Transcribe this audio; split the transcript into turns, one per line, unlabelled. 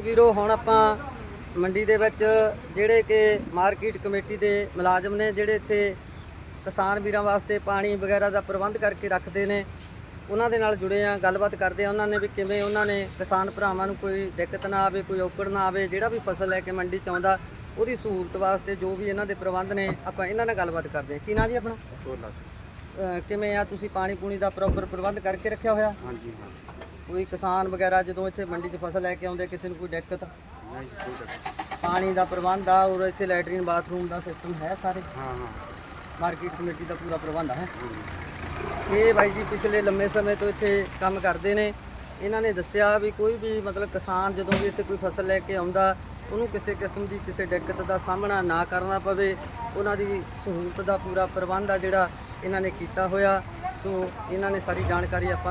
ਵੀਰੋ ਹੁਣ ਆਪਾਂ ਮੰਡੀ ਦੇ ਵਿੱਚ ਜਿਹੜੇ ਕਿ ਮਾਰਕੀਟ ਕਮੇਟੀ ਦੇ ਮੁਲਾਜ਼ਮ ਨੇ ਜਿਹੜੇ ਇੱਥੇ ਕਿਸਾਨ ਵੀਰਾਂ ਵਾਸਤੇ ਪਾਣੀ ਵਗੈਰਾ ਦਾ ਪ੍ਰਬੰਧ ਕਰਕੇ ਰੱਖਦੇ ਨੇ ਉਹਨਾਂ ਦੇ ਨਾਲ ਜੁੜੇ ਆ ਗੱਲਬਾਤ ਕਰਦੇ ਆ ਉਹਨਾਂ ਨੇ ਵੀ ਕਿਵੇਂ ਉਹਨਾਂ ਨੇ ਕਿਸਾਨ ਭਰਾਵਾਂ ਨੂੰ ਕੋਈ ਦਿੱਕਤ ਨਾ ਆਵੇ ਕੋਈ ਔਕੜ ਨਾ ਆਵੇ ਜਿਹੜਾ ਵੀ ਫਸਲ ਲੈ ਕੇ ਮੰਡੀ ਚ ਆਉਂਦਾ ਉਹਦੀ ਸਹੂਲਤ ਵਾਸਤੇ ਜੋ ਵੀ ਇਹਨਾਂ ਦੇ ਪ੍ਰਬੰਧ ਨੇ ਆਪਾਂ ਇਹਨਾਂ ਨਾਲ ਗੱਲਬਾਤ ਕਰਦੇ ਆ ਕੀ ਨਾਂ ਜੀ ਆਪਣਾ? ਕਿਵੇਂ ਆ ਤੁਸੀਂ ਪਾਣੀ ਪੂਣੀ ਦਾ ਪ੍ਰੋਪਰ ਪ੍ਰਬੰਧ ਕਰਕੇ ਰੱਖਿਆ ਹੋਇਆ?
ਹਾਂਜੀ ਹਾਂ
ਕੋਈ ਕਿਸਾਨ ਵਗੈਰਾ ਜਦੋਂ ਇੱਥੇ ਮੰਡੀ 'ਚ ਫਸਲ ਲੈ ਕੇ ਆਉਂਦੇ ਕਿਸੇ ਨੂੰ ਕੋਈ ਦਿੱਕਤ?
ਨਹੀਂ ਕੋਈ ਦਿੱਕਤ
ਪਾਣੀ ਦਾ ਪ੍ਰਬੰਧ ਆ ਔਰ ਇੱਥੇ ਲੈਟਰੀਨ ਬਾਥਰੂਮ ਦਾ ਸਿਸਟਮ ਹੈ ਸਾਰੇ?
ਹਾਂ ਹਾਂ।
ਮਾਰਕੀਟ ਕਮੇਟੀ ਦਾ ਪੂਰਾ ਪ੍ਰਬੰਧ ਹੈ?
ਹਾਂ।
ਇਹ ਬਾਈ ਜੀ ਪਿਛਲੇ ਲੰਮੇ ਸਮੇਂ ਤੋਂ ਇੱਥੇ ਕੰਮ ਕਰਦੇ ਨੇ। ਇਹਨਾਂ ਨੇ ਦੱਸਿਆ ਵੀ ਕੋਈ ਵੀ ਮਤਲਬ ਕਿਸਾਨ ਜਦੋਂ ਵੀ ਇੱਥੇ ਕੋਈ ਫਸਲ ਲੈ ਕੇ ਆਉਂਦਾ ਉਹਨੂੰ ਕਿਸੇ ਕਿਸਮ ਦੀ ਕਿਸੇ ਦਿੱਕਤ ਦਾ ਸਾਹਮਣਾ ਨਾ ਕਰਨਾ ਪਵੇ। ਉਹਨਾਂ ਦੀ ਸਹੂਲਤ ਦਾ ਪੂਰਾ ਪ੍ਰਬੰਧ ਆ ਜਿਹੜਾ ਇਹਨਾਂ ਨੇ ਕੀਤਾ ਹੋਇਆ। ਸੋ ਇਹਨਾਂ ਨੇ ਸਾਰੀ ਜਾਣਕਾਰੀ ਆਪਾਂ